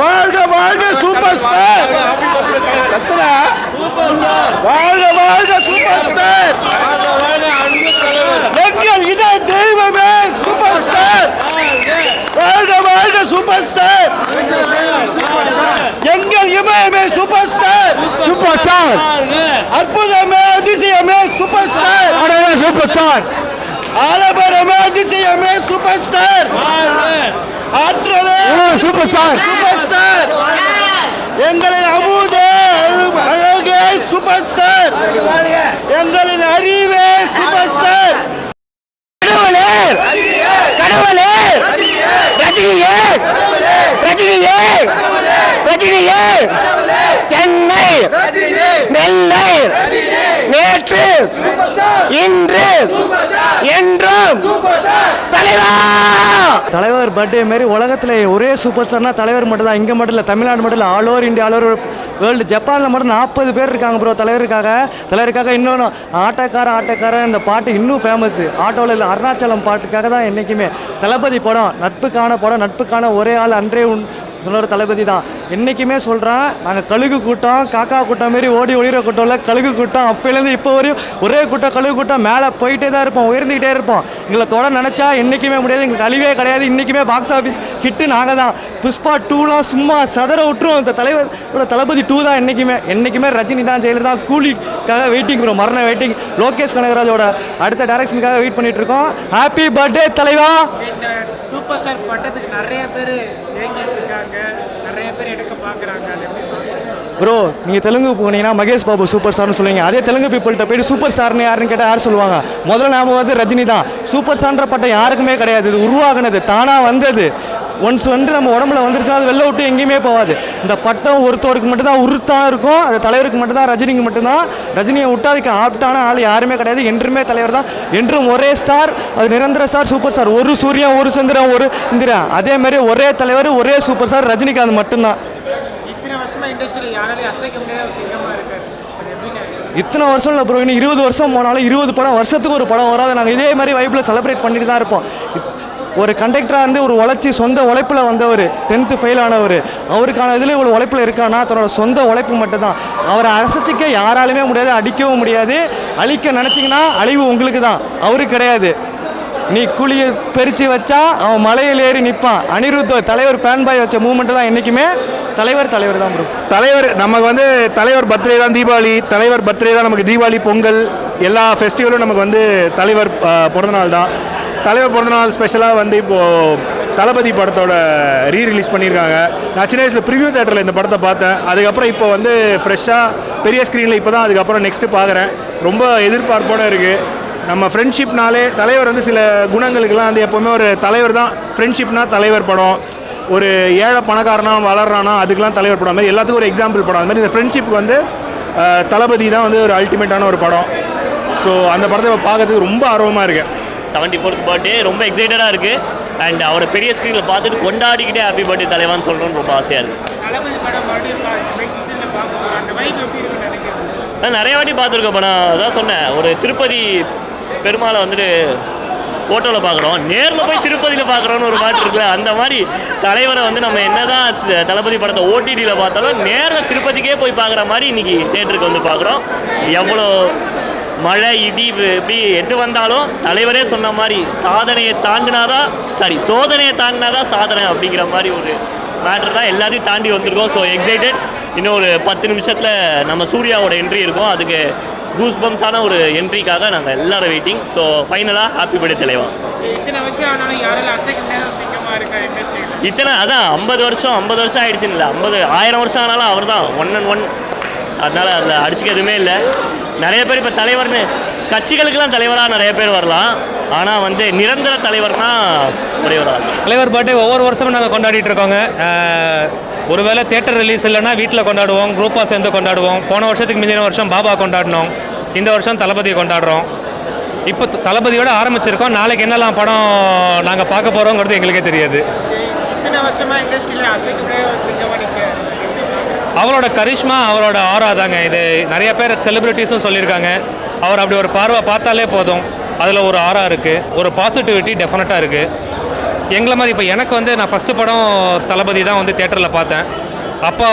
வாழ்க வாழ்க super star கத்துறா வாழ்க வாழ்க சூப்பர் ஸ்டார் எங்கள் இத தெய்வமே சூப்பர் ஸ்டார் வாழ்க வாழ்க சூப்பர் ஸ்டார் எங்கள் இமயமே சூப்பர் ஸ்டார் சூப்பர் ஸ்டார் அற்புதமே அதிசயமே சூப்பர் ஸ்டார் சூப்பர் ஸ்டார் ஆலபரமே அதிசயமே சூப்பர் ஸ்டார் ஆற்றலே. சூப்பர் ஸ்டார் சூப்பர் ஸ்டார் எங்களின் அமுதே அழகு- சூப்பர் ஸ்டார் எங்களின் அறிவே சூப்பர் ஸ்டார் கடவுளே கடவுளே ரஜினியே ரஜினியே ரஜினியே. சென்னை நெல்லை நேற்று இன்று என்றும் தலைவா! தலைவர் பர்த்டே மாரி உலகத்தில் ஒரே சூப்பர் ஸ்டார்னா தலைவர் மட்டும் தான் இங்கே மட்டும் இல்லை தமிழ்நாடு மட்டும் இல்லை all over India all over world ஜப்பானில் மட்டும் நாற்பது பேர் இருக்காங்க ப்ரோ தலைவருக்காக. தலைவருக்காக இன்னொன்று ஆட்டக்கார ஆட்டக்காரன் இந்த பாட்டு இன்னும் ஃபேமஸ் ஆட்டோவில் இல்லை அருணாச்சலம் பாட்டுக்காக தான் என்றைக்குமே தளபதி படம் நட்புக்கான படம் நட்புக்கான ஒரே ஆள் அன்றே உன் இன்னொரு தளபதி தான். என்றைக்குமே சொல்கிறேன் நாங்கள் கழுகு கூட்டம் காக்கா கூட்டம் மாரி ஓடி ஒளிகிற கூட்டம் இல்லை கழுகு கூட்டம். அப்போலேருந்து இப்போ வரையும் ஒரே கூட்டம் கழுகு கூட்டம் மேலே போயிட்டே தான் இருப்போம் உயர்ந்துக்கிட்டே இருப்போம். எங்களை தொட நினச்சா என்றைக்குமே முடியாது எங்களுக்கு அழிவே கிடையாது. இன்றைக்குமே பாக்ஸ் ஆஃபீஸ் ஹிட்டு நாங்கள் தான். புஷ்பா டூலாம் சும்மா சதற விட்டுரும். இந்த தலைவரோட தளபதி டூ தான் என்றைக்குமே என்றைக்குமே ரஜினி தான் ஜெயலலிதா கூலிக்காக வெயிட்டிங் ப்ரோ மரண வெயிட்டிங் லோகேஷ் கனகராஜோட அடுத்த டைரக்ஷனுக்காக வெயிட் பண்ணிட்டு இருக்கோம். ஹாப்பி பர்த்டே தலைவா. சூப்பர் ஸ்டார் பட்டத்துக்கு நிறைய பேர் ஏங்கிட்டு நிறைய பேர் எடுக்க பார்க்குறாங்க. அது ப்ரோ நீங்கள் தெலுங்கு போனீங்கன்னா மகேஷ் பாபு சூப்பர் ஸ்டார்னு சொல்லுவீங்க. அதே தெலுங்கு பீப்புள்கிட்ட போயிட்டு சூப்பர் ஸ்டார்னு யாருன்னு கேட்டால் யார் சொல்லுவாங்க? முதல்ல நாம வந்து ரஜினி தான் சூப்பர் ஸ்டார்ன்ற பட்டம் யாருக்குமே கிடையாது. இது உருவாகுனது தானாக வந்தது. ஒன்ஸ் வந்து நம்ம உடம்புல வந்துருச்சுன்னா அது வெளில விட்டு எங்கேயுமே போகாது. இந்த பட்டம் ஒருத்தவருக்கு மட்டும்தான் உருத்தான் இருக்கும் அது தலைவருக்கு மட்டும்தான் ரஜினிக்கு மட்டும்தான். ரஜினியை விட்டு அதுக்கு ஆப்டான ஆள் யாருமே கிடையாது என்றுமே தலைவர் தான். என்றும் ஒரே ஸ்டார் அது நிரந்தர ஸ்டார் சூப்பர் ஸ்டார் ஒரு சூரியன் ஒரு சந்திரன் ஒரு இந்திரன். அதே மாதிரி ஒரே தலைவர் ஒரே சூப்பர் ஸ்டார் ரஜினிகாந்த் மட்டும்தான். இத்தனை வருஷமா இல்லை ப்ரோ இன்னும் இருபது வருஷம் போனாலும் இருபது படம் வருஷத்துக்கு ஒரு படம் வராது. நாங்கள் இதே மாதிரி வைப்பில் செலிப்ரேட் பண்ணிட்டு தான் இருப்போம். ஒரு கண்டக்டராக இருந்து ஒரு உழைச்சி சொந்த உழைப்பில் வந்தவர் டென்த்து ஃபெயில் ஆனவர். அவருக்கான இதில் இவ்வளோ உழைப்பில் இருக்கானா? தன்னோட சொந்த உழைப்பு மட்டும்தான். அவரை அரசிச்சிக்க யாராலுமே முடியாது அடிக்கவும் முடியாது. அழிக்க நினச்சிங்கன்னா அழிவு உங்களுக்கு தான் அவரு கிடையாது. நீ குழியை பிரித்து வச்சா அவன் மலையில் ஏறி நிற்பான் அனிருத் தலைவர் ஃபேன் பாய் வச்ச மூமெண்ட் தான் என்றைக்குமே தலைவர் தலைவர் தான் ப்ரோ தலைவர் நமக்கு வந்து தலைவர் பர்த்டே தான் தீபாவளி. தலைவர் பர்த்டே தான் நமக்கு தீபாவளி பொங்கல் எல்லா ஃபெஸ்டிவலும் நமக்கு வந்து தலைவர் பிறந்தநாள் தான். தலைவர் பிறந்தநாள் ஸ்பெஷலாக வந்து இப்போது தளபதி படத்தோட ரீ ரிலீஸ் பண்ணியிருக்காங்க. நான் சின்ன வயசில் ப்ரிவியூ தேட்டரில் இந்த படத்தை பார்த்தேன். அதுக்கப்புறம் இப்போ வந்து ஃப்ரெஷ்ஷாக பெரிய ஸ்க்ரீனில் இப்போ தான் அதுக்கப்புறம் நெக்ஸ்ட்டு பார்க்குறேன். ரொம்ப எதிர்பார்ப்போடு இருக்குது நம்ம ஃப்ரெண்ட்ஷிப்னாலே தலைவர் வந்து சில குணங்களுக்கெல்லாம் வந்து எப்போவுமே ஒரு தலைவர் தான். ஃப்ரெண்ட்ஷிப்னா தலைவர் படம். ஒரு ஏழை பணக்காரனா வளர்றானா அதுக்கெல்லாம் தலைவர் படம். மாதிரி எல்லாத்துக்கும் ஒரு எக்ஸாம்பிள் படம். அது மாதிரி இந்த ஃப்ரெண்ட்ஷிப் வந்து தளபதி தான் வந்து ஒரு அல்டிமேட்டான ஒரு படம். ஸோ அந்த படத்தை பார்க்கறதுக்கு ரொம்ப ஆர்வமாக இருக்கேன். செவன்ட்டி ஃபோர்த் பர்த்டே ரொம்ப எக்ஸைட்டடாக இருக்குது அண்ட் அவரை பெரிய ஸ்க்ரீனில் பார்த்துட்டு கொண்டாடிக்கிட்டே ஹாப்பி பர்த்டே தலைவான்னு சொல்லணும்னு ரொம்ப ஆசையாக இருக்குது நான் நிறைய வாட்டி பார்த்துருக்கேன் இப்போ நான் அதான் சொன்னேன். ஒரு திருப்பதி பெருமாளை வந்துட்டு ஃபோட்டோவில் பார்க்குறோம். நேரில் போய் திருப்பதியில் பார்க்குறோன்னு ஒரு மாட்டு இருக்குல்ல அந்த மாதிரி தலைவரை வந்து நம்ம என்னதான் த- தளபதி படத்தை ஓடிடியில் பார்த்தாலும் நேரில் திருப்பதிக்கே போய் பார்க்குற மாதிரி இன்னைக்கு தேட்டருக்கு வந்து பார்க்குறோம். எவ்வளோ மழை இடி இப்படி எது வந்தாலும் தலைவரே சொன்ன மாதிரி சாதனையை தாண்டினாதான் சாரி சோதனையை தாண்டினாதான் சாதனை அப்படிங்கிற மாதிரி ஒரு மேட்ரு தான் எல்லாத்தையும் தாண்டி வந்திருக்கோம். ஸோ எக்ஸைட்டட் இன்னும் ஒரு பத்து நிமிஷத்தில் நம்ம சூர்யாவோட என்ட்ரி இருக்கும். அதுக்கு கூஸ் பம்ஸான ஒரு என்ட்ரிக்காக நாங்கள் எல்லாரும் வெயிட்டிங் ஸோ ஃபைனலாக ஹாப்பி பர்த்டே தலைவா. இத்தனை அதான் ஐம்பது வருஷம் ஐம்பது வருஷம் ஆயிடுச்சுன்னு இல்லை ஐம்பது ஆயிரம் வருஷம் ஆனாலும் அவர் தான் ஒன் அண்ட் ஒன் அதனால் அதில் அடிச்சுக்க எதுவுமே இல்லை. நிறைய பேர் இப்போ தலைவர்னு கட்சிகளுக்கெல்லாம் தலைவராக நிறைய பேர் வரலாம். ஆனால் வந்து நிரந்தர தலைவர்னா ஒரே ஒரு. தலைவர் பர்த்டே ஒவ்வொரு வருஷமும் நாங்கள் கொண்டாடிட்டு இருக்கோங்க. ஒருவேளை தேட்டர் ரிலீஸ் இல்லைன்னா வீட்டில் கொண்டாடுவோம் குரூப்பாக சேர்ந்து கொண்டாடுவோம். போன வருஷத்துக்கு முந்தின வருஷம் பாபா கொண்டாடினோம். இந்த வருஷம் தளபதி கொண்டாடுறோம். இப்போ தளபதியோட ஆரம்பிச்சிருக்கோம். நாளைக்கு என்னெல்லாம் படம் நாங்கள் பார்க்க போகிறோங்கிறது எங்களுக்கே தெரியாது. இத்தனை வருஷமா இண்டஸ்ட்ரியில் அசைக்க முடியாத ஒரு சிங்கமாக நிற்க அவரோட கரிஷ்மா அவரோட ஆரா தாங்க. இது நிறைய பேர் செலிப்ரிட்டிஸும் சொல்லியிருக்காங்க. அவர் அப்படி ஒரு பார்வை பார்த்தாலே போதும். அதில் ஒரு ஆரா இருக்குது ஒரு பாசிட்டிவிட்டி டெஃபினட்டாக இருக்குது எங்களை மாதிரி இப்போ எனக்கு வந்து நான் ஃபஸ்ட்டு படம் தளபதி தான் வந்து தேட்டரில் பார்த்தேன். அப்போ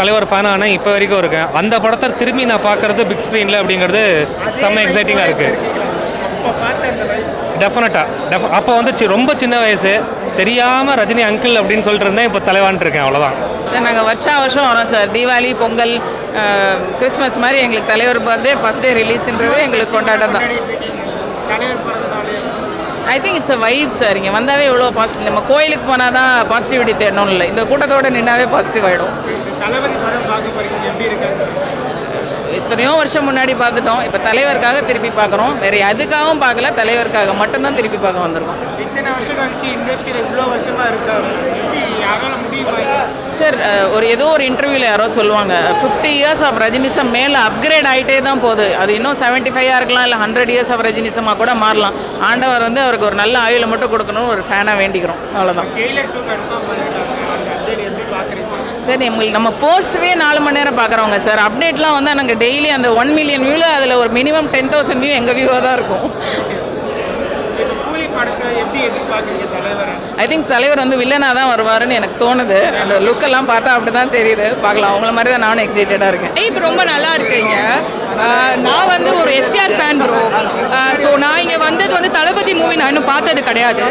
தலைவர் ஃபேன் ஆனால் இப்போ வரைக்கும் இருக்கேன். அந்த படத்தை திரும்பி நான் பார்க்குறது பிக் ஸ்க்ரீனில் அப்படிங்கிறது செம்ம எக்ஸைட்டிங்காக இருக்குது டெஃபினட்டாக டெஃப அப்போ வந்து ரொம்ப சின்ன வயசு. தெரியாமல் ரஜினி அங்கிள் அப்படின்னு சொல்லிட்டு இருந்தேன் இப்போ தலைவான்ட்டு இருக்கேன் அவ்வளோதான் சார் நாங்கள் வருஷா வருஷம் வரோம் சார். தீபாவளி பொங்கல் கிறிஸ்மஸ் மாதிரி எங்களுக்கு தலைவர் பர்த்டே ஃபஸ்ட் டே ரிலீஸ்ன்றது எங்களுக்கு கொண்டாட்டம் தான். I think it's a vibe sir. இங்கே வந்தாவே எவ்வளோ பாசிட்டிவ் நம்ம கோயிலுக்கு போனால் தான் பாசிட்டிவிட்டி தேடணும் இல்லை. இந்த கூட்டத்தோட நின்னாவே பாசிட்டிவ் ஆகிடும் எத்தனையோ வருஷம் முன்னாடி பார்த்துட்டோம். இப்போ தலைவருக்காக திருப்பி பார்க்குறோம். வேறு எதுக்காகவும் பார்க்கல. தலைவருக்காக மட்டும்தான் திருப்பி பார்க்க வந்திருக்கோம். இத்தனை வருஷம் கழிச்சு இண்டஸ்ட்ரியில் இவ்வளோ வருஷமா இருக்காரு எப்படி யாரால முடியுமா இது? சார் ஒரு ஏதோ ஒரு இன்டர்வியூவில் யாரோ சொல்லுவாங்க. ஃபிஃப்டி இயர்ஸ் ஆஃப் ரஜினிசம் மேலே அப்கிரேட் ஆகிட்டே தான் போகுது. அது இன்னும் செவன்ட்டி ஃபைவாக இருக்கலாம் இல்லை ஹண்ட்ரட் இயர்ஸ் ஆஃப் ரஜினிசமாக கூட மாறலாம். ஆண்டவர் வந்து அவருக்கு ஒரு நல்ல ஆயுளை மட்டும் கொடுக்கணும்னு ஒரு ஃபேனாக வேண்டிக்கிறோம். அவ்வளோதான் ஜெயிலர் டூ கன்ஃபார்ம் பண்ணிருக்காங்க அந்த அப்டேட் எப்படி பார்க்குறீங்க சார் எங்களுக்கு நம்ம போஸ்ட்டுவே நாலு மணி நேரம் பார்க்குறவங்க சார். அப்டேட்லாம் வந்து நாங்கள் டெய்லி அந்த ஒன் மில்லியன் வியூவில் அதில் ஒரு மினிமம் டென் தௌசண்ட் வியூ எங்கள் வியூவாக தான் இருக்கும். கூலி எப்படி ஐ திங்க் தலைவர் வந்து வில்லனாக தான் வருவாருன்னு எனக்கு தோணுது. அந்த லுக்கெல்லாம் பார்த்தா அப்படி தான் தெரியுது. பார்க்கலாம். அவங்கள மாதிரி தான் நானும் எக்ஸைட்டடாக இருக்கேன். இப்போ ரொம்ப நல்லா இருக்கீங்க. நான் வந்து ஒரு எஸ்டிஆர் ஃபேன் ப்ரோ ஸோ நான் இங்கே வந்தது வந்து தளபதி மூவி நான் இன்னும் பார்த்தது கிடையாது.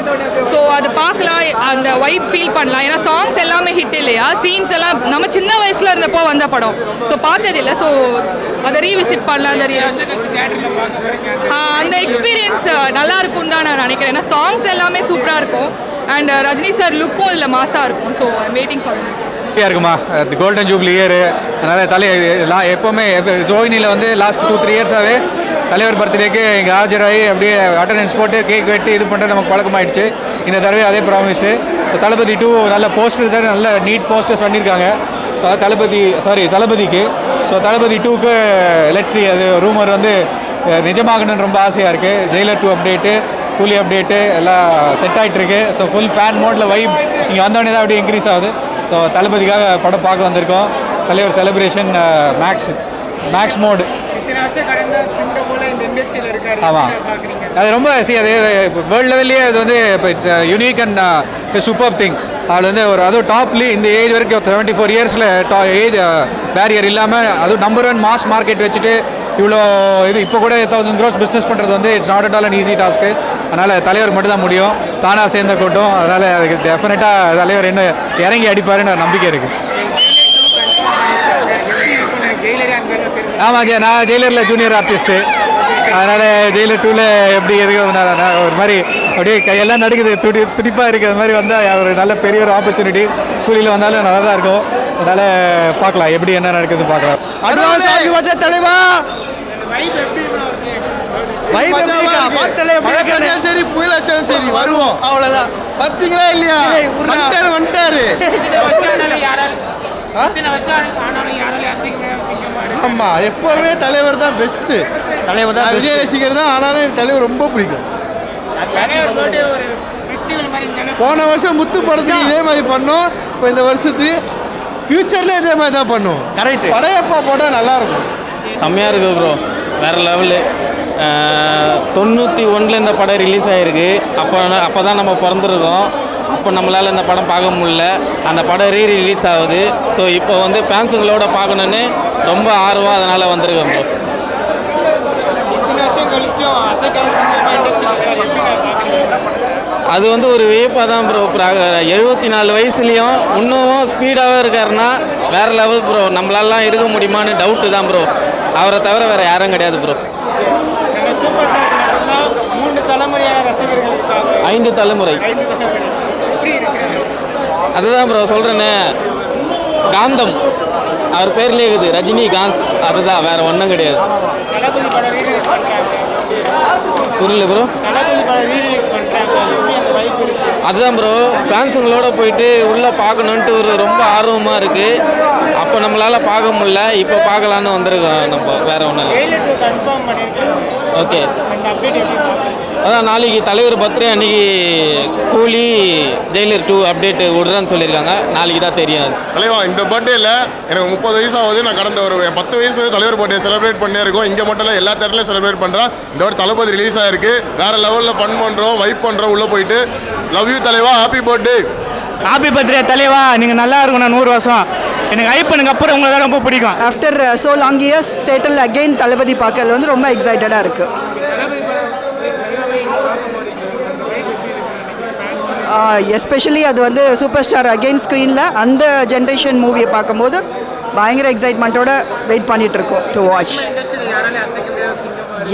ஸோ அது பார்க்கலாம் அந்த வைப் ஃபீல் பண்ணலாம். ஏன்னா சாங்ஸ் எல்லாமே ஹிட் இல்லையா? சீன்ஸ் எல்லாம் நம்ம சின்ன வயசில் இருந்தப்போ வந்த படம். ஸோ பார்த்தது இல்லை. ஸோ அதை ரீவிசிட் பண்ணலாம் அந்த அந்த எக்ஸ்பீரியன்ஸ் நல்லா இருக்கும் தான் நான் நினைக்கிறேன். ஏன்னா சாங்ஸ் எல்லாமே சூப்பராக இருக்கும். அண்ட் ரஜினி சார் லுக்கும் இதில் மாசாக இருக்கும். ஸோ வெயிட்டிங் ஃபார் ஹாப்பியாக இருக்குமா? கோல்டன் ஜூப்ளி இயர் அதனால் தலை லா எப்போவுமே ஜோயினியில் வந்து லாஸ்ட் டூ த்ரீ இயர்ஸாகவே தலைவர் பர்த்டேக்கு இங்கே ஆஜராகி அப்படியே அட்டண்டன்ஸ் போட்டு கேக் வெட்டி இது பண்ணுறது நமக்கு பழக்கமாயிடுச்சு. இந்த தடவை அதே ப்ராமிஸு ஸோ தளபதி டூ நல்ல போஸ்டர் தான் நல்ல நீட் போஸ்டர்ஸ் பண்ணியிருக்காங்க ஸோ அது தளபதி சாரி தளபதிக்கு. ஸோ தளபதி டூக்கு லெட்ஸி அது ரூமர் வந்து நிஜமாகணும்னு ரொம்ப ஆசையாக இருக்குது Jailer two update Coolie update எல்லாம் செட் ஆகிட்டு இருக்கு ஸோ ஃபுல் ஃபேன் மோடில் வைப் இங்கே வந்தோடனே தான் அப்படியே இன்க்ரீஸ் ஆகுது. ஸோ தளபதிக்காக படம் பார்க்க வந்திருக்கோம். தலைவர் செலிப்ரேஷன் மேக்ஸ் மேக்ஸ் மோடு ஆமாம் அது ரொம்ப சி அது வேர்ல்டு லெவல்லையே அது வந்து இப்போ it's unique and super thing அது வந்து ஒரு அதுவும் டாப்லி இந்த ஏஜ் வரைக்கும் செவன்ட்டி ஃபோர் இயர்ஸில் டா ஏஜ் பேரியர் இல்லாமல் அதுவும் நம்பர் ஒன் மாஸ் மார்க்கெட் வச்சுட்டு இவ்வளோ இது இப்போ கூட தௌசண்ட் க்ரோஸ் பிஸ்னஸ் பண்ணுறது வந்து it's not at all an easy task அதனால் தலைவர் மட்டும் தான் முடியும். தானாக சேர்ந்த கூட்டம். அதனால் அதுக்கு டெஃபினட்டாக தலைவர் என்ன இறங்கி அடிப்பாருன்னு ஒரு நம்பிக்கை இருக்குது ஆமாம் ஜெய நான் ஜெயிலரில் ஜூனியர் ஆர்டிஸ்ட்டு அதனால் ஜெயிலர் டூவில் எப்படி இருக்கிறதுனால ஒரு மாதிரி அப்படியே கையெல்லாம் நடுக்குது துடி துடிப்பாக இருக்குது அது மாதிரி வந்தால் ஒரு நல்ல பெரிய ஒரு ஆப்பர்ச்சுனிட்டி கூலியில் வந்தாலும் நல்லா தான் இருக்கும். அதனால் பார்க்கலாம். எப்படி என்ன நடக்குதுன்னு பார்க்கலாம். வச்ச தலைவா? சரி புயல் அடிச்சாலும் சரி வருவோம். அவ்வளவுதான். பாத்தீங்களா இல்லையா. வந்துட்டாரு வந்துட்டாரு. இத்தனை வருஷம் ஆனாலும் யாராலும் இத்தனை வருஷம் ஆனாலும் யாராலும் அசிங்கமே அசிங்கமாடு ஆமா எப்பவுமே தலைவர் தான் பெஸ்ட் தலைவர் தான் விஜய் ரசிகர் தான் ஆனாலும் எனக்கு தலைவர் ரொம்ப பிடிக்கும். போன வருஷம் முத்து படத்துக்கு இதே மாதிரி பண்ணோம். இப்போ இந்த வருஷத்து ஃபியூச்சர்ல இதே மாதிரி தான் பண்ணுவோம். கரெக்ட் படையப்பா போட்டால் நல்லா இருக்கும். செம்மையாக இருக்குது ப்ரோ வேறு லெவலு தொண்ணூற்றி ஒன்றில் இந்த படம் ரிலீஸ் ஆகிருக்கு அப்போ அப்போ தான் நம்ம பிறந்திருக்கோம். அப்போ நம்மளால் இந்த படம் பார்க்க முடியல. அந்த படம் ரீ ரிலீஸ் ஆகுது. ஸோ இப்போ வந்து ஃபேன்ஸுங்களோட பார்க்கணுன்னு ரொம்ப ஆர்வம் அதனால் வந்திருக்கேன் ப்ரோ இத்தனை வருஷம் கழிச்சும் அசைக்காத சினிமா இண்டஸ்ட்ரி எப்படி பார்க்குறீங்க அது வந்து ஒரு வியப்பாக தான் ப்ரோ எழுபத்தி நாலு வயசுலேயும் இன்னும் ஸ்பீடாகவே இருக்காருன்னா வேறு லெவல் ப்ரோ நம்மளாலாம் இருக்க முடியுமான்னு டவுட்டு தான் ப்ரோ அவரை தவிர வேறு யாரும் கிடையாது ப்ரோ ஐந்து தலைமுறை. அதுதான் ப்ரோ சொல்கிறேனே காந்தம். அவர் பேர்லேயே இருக்குது. ரஜினிகாந்த். அதுதான் வேற ஒன்றும் கிடையாது. வைப் இருக்கு. அதுதான் ப்ரோ ஃபேன்ஸுங்களோட போயிட்டு உள்ளே பார்க்கணுன்ட்டு ஒரு ரொம்ப ஆர்வமாக இருக்குது அப்போ நம்மளால் பார்க்க முடியல. இப்போ பார்க்கலான்னு வந்திருக்கோம் நம்ம. வேற ஒன்றும் இல்லை. ஓகே அப்டேட் அதான் நாளைக்கு தலைவர் பர்த்டே அன்னைக்கு கூலி ஜெயிலர் டூ அப்டேட்டு விடுறேன்னு சொல்லியிருக்காங்க. நாளைக்கு தான் தெரியும் தலைவா இந்த பர்த்டேல எனக்கு முப்பது வயசு ஆகுது. நான் கடந்த ஒரு பத்து வயசுல தலைவர் பர்த்டே செலிப்ரேட் பண்ணே இருக்கோம். இங்கே மட்டும் இல்லை எல்லா தேட்டர்லையும் செலிப்ரேட் பண்ணுறோம் இந்த வாட்டி தளபதி ரிலீஸ் ஆயிருக்கு. வேற லெவலில் ஃபன் பண்ணுறோம் வைப் பண்ணுறோம் உள்ளே போயிட்டு. லவ் யூ தலைவா ஹாப்பி பர்த்டே ஹாப்பி பர்த்டே தலைவா. நீங்கள் நல்லா இருக்கணும் நூறு வருஷம். எனக்கு ஐ பண்ணுங்க அப்புறம் உங்களை தான் ரொம்ப பிடிக்கும். ஆஃப்டர் ஸோ லாங் இயர்ஸ் தேட்டரில் அகெயின் தளபதி பார்க்கல வந்து ரொம்ப எக்ஸைட்டடாக இருக்குது எஸ்பெஷலி அது வந்து சூப்பர் ஸ்டார் அகெயின் ஸ்க்ரீனில் அந்த ஜென்ரேஷன் மூவியை பார்க்கும்போது பயங்கர எக்ஸைட்மெண்ட்டோட வெயிட் பண்ணிட்டு இருக்கோம் to watch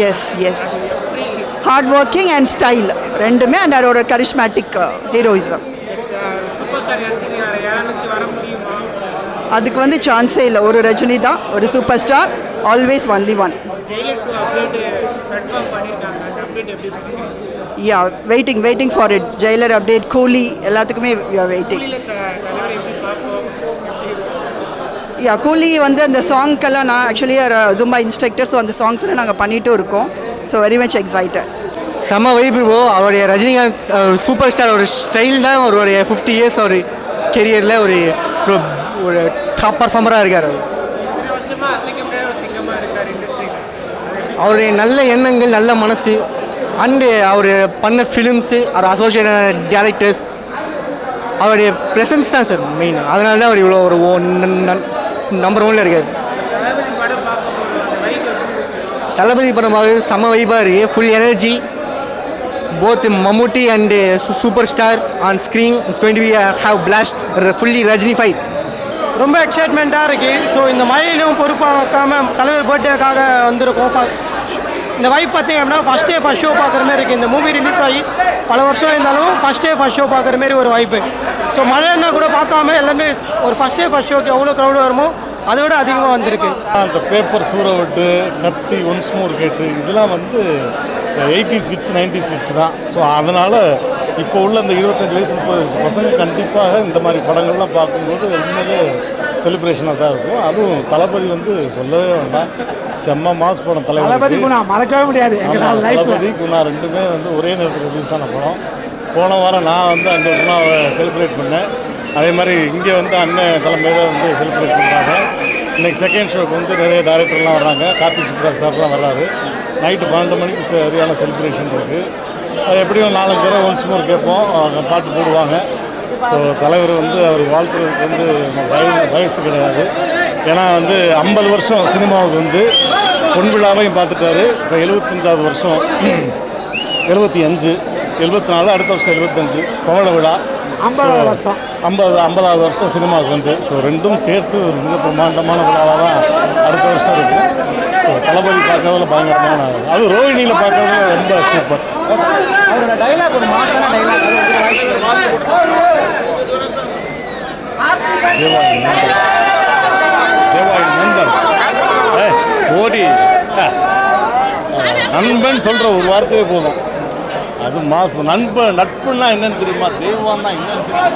S S hard working and style ரெண்டுமே அண்ட் அதோட கரிஷ்மேட்டிக் ஹீரோயிசம் uh, அதுக்கு வந்து சான்ஸே இல்லை. ஒரு ரஜினி தான் ஒரு super star always only one Jailer two update confirm பண்ணியிருக்காங்க அந்த அப்டேட் எப்படி பண்ணிருக்கீங்க yeah waiting waiting for it Jailer update Coolie எல்லாத்துக்குமே வெயிட்டிங் யா கூலி வந்து அந்த சாங்க்கெல்லாம் நான் ஆக்சுவலி ஜும்பா இன்ஸ்ட்ரக்டர் ஸோ அந்த சாங்ஸ்லாம் நாங்கள் பண்ணிட்டும் இருக்கோம். ஸோ வெரி மச் எக்ஸைட்டட் செம்ம வைப்பு ப்ரோ அவருடைய ரஜினிகாந்த் சூப்பர் ஸ்டார் ஒரு ஸ்டைல் தான் அவருடைய ஃபிஃப்டி இயர்ஸ் அவர் கெரியரில் ஒரு ஒரு- டாப் பர்ஃபார்மராக இருக்கார் அவர். அவருடைய நல்ல எண்ணங்கள் நல்ல மனசு அண்டு அவர் பண்ண ஃபிலிம்ஸு அவர் அசோசியேட் டேரக்டர்ஸ் அவருடைய ப்ரெசன்ஸ் தான் சார் மெயின் அதனால தான் அவர் இவ்வளோ ஒரு நம்பர் ஒன்ல இருக்கார். தளபதி படம் சம அந்த வைப்பாக இருக்குது full energy both Mammootty and super star on screen it's going to be have blast fully Rajini five ரொம்ப எக்ஸைட்மெண்ட்டாக இருக்குது ஸோ இந்த மழையிலும் பொறுப்பாக்காமல் தலைவர் பர்த்டேக்காக வந்திருக்கோம். இந்த வைப் பார்த்தீங்க அப்படின்னா ஃபஸ்ட் டே ஃபஸ்ட் ஷோ பார்க்குற மாதிரி இருக்குது இந்த மூவி ரிலீஸ் ஆகி பல வருஷம் இருந்தாலும் ஃபஸ்ட் டே ஃபஸ்ட் ஷோ பார்க்குற மாதிரி ஒரு வைப்பு ஸோ மழைன்னா கூட பார்க்காம எல்லாமே ஒரு ஃபஸ்ட் டே ஃபஸ்ட் ஷோக்கு எவ்வளோ க்ரௌடு வருமோ அதை விட அதிகமாக வந்திருக்கு. அந்த பேப்பர் சூறவிட்டு கத்தி ஒன்ஸ் மோர் கேட்டு இதெல்லாம் வந்து எயிட்டிஸ் கிட்ஸ் நைன்டிஸ் கிட்ஸ் தான். ஸோ அதனால் இப்போ உள்ள இந்த இருபத்தஞ்சி வயசு முப்பது வயசு பசங்க கண்டிப்பாக இந்த மாதிரி படங்கள்லாம் பார்க்கும்போது உண்மையிலே செலிப்ரேஷனாக தான் இருக்கும். அதுவும் தளபதி வந்து சொல்லவே வேண்டாம். செம்ம மாஸ் படம் தளபதி மறக்கவே முடியாது தளபதி குணா ரெண்டுமே வந்து ஒரே நேரத்தில் ரிலீஸ் ஆன படம். போன வாரம் நான் வந்து அந்த குணாவை செலிப்ரேட் பண்ணேன். அதே மாதிரி இங்கே வந்து அண்ணன் தலைமையில் வந்து செலிப்ரேட் பண்ணுறாங்க இன்னைக்கு செகண்ட் ஷோக்கு வந்து நிறைய டேரக்டர்லாம் வர்றாங்க. கார்த்திக் சுப்ராஜ் சார்லாம் வர்றாரு. நைட்டு பன்னெண்டு மணிக்கு சரியான செலிப்ரேஷன் இருக்குது அது எப்படியும் நாலஞ்சு தடவை ஒன்ஸ் மோர் கேட்போம். பாட்டு போடுவாங்க. ஸோ தலைவர் வந்து அவர் வாழ்த்துறதுக்கு வந்து வயது வயசு கிடையாது. ஏன்னா வந்து ஐம்பது வருஷம் சினிமாவுக்கு வந்து பொன் விழாவையும் பார்த்துட்டாரு. இப்போ எழுபத்தஞ்சாவது வருஷம் எழுபத்தி அஞ்சு எழுபத்தி நாலு அடுத்த வருஷம் எழுபத்தஞ்சு பவள விழா. ஐம்பதாவது வருஷம். ஐம்பது ஐம்பதாவது வருஷம் சினிமாவுக்கு வந்து. ஸோ ரெண்டும் சேர்த்து ஒரு மிக பிரம்மாண்டமான விழாவாக தான் அடுத்த வருஷம் இருக்கும். ஸோ தளபதி பார்க்கறதுல பயங்கரமான அது ரோஹிணியில் பார்க்கறதுல ரொம்ப சூப்பர் அவரோட டைலாக் ஒரு மாசான டைலாக் தேவாயி ஓடி நண்பன் சொல்கிற ஒரு வார்த்தையே போதும். அது மாசம் நண்பன் நட்புன்னா என்னன்னு தெரியுமா? தெய்வம்னா என்னன்னு தெரியுமா?